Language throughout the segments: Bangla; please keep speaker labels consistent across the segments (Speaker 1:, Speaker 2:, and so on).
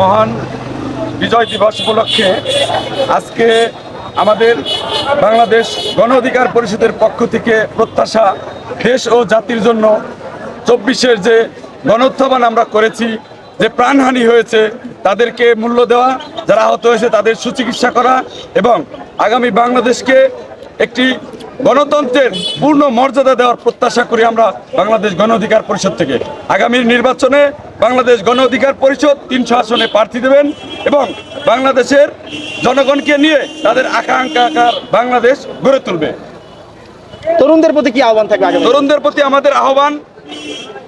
Speaker 1: মহান বিজয় দিবস উপলক্ষে আজকে আমাদের বাংলাদেশ গণ অধিকার পরিষদের পক্ষ থেকে প্রত্যাশা দেশ ও জাতির জন্য চব্বিশের যে গণোত্থান আমরা করেছি, যে প্রাণহানি হয়েছে, তাদেরকে মূল্য দেওয়া, যারা আহত হয়েছে তাদের সুচিকিৎসা করা এবং আগামী বাংলাদেশকে একটি গণতন্ত্রের পূর্ণ মর্যাদা দেওয়ার প্রত্যাশা করি আমরা বাংলাদেশ গণ অধিকার পরিষদ থেকে। আগামী নির্বাচনে বাংলাদেশ গণ অধিকার পরিষদ তিনশো আসনে প্রার্থী দেবেন এবং বাংলাদেশের জনগণকে নিয়ে তাদের আকাঙ্ক্ষাকার বাংলাদেশ গড়ে তুলবে।
Speaker 2: তরুণদের প্রতি কি আহ্বান থাকবে
Speaker 1: তরুণদের প্রতি আমাদের আহ্বান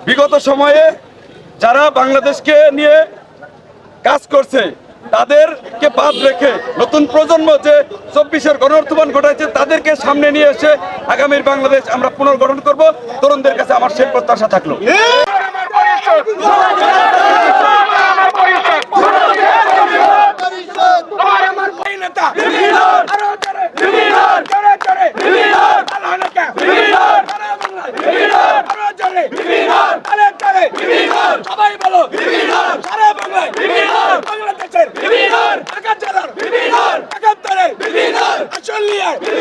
Speaker 1: বিগত সময়ে যারা বাংলাদেশকে নিয়ে কাজ করছে তাদেরকে বাদ রেখে নতুন প্রজন্ম যে চব্বিশের গণঅর্থবান ঘটাইছে, তাদেরকে সামনে নিয়ে এসে আগামীর বাংলাদেশ আমরা পুনর্গঠন করব। তরুণদের কাছে আমার সেই প্রত্যাশা থাকল।
Speaker 3: সবাই বলো, সারা বাংলায়। ঢাকা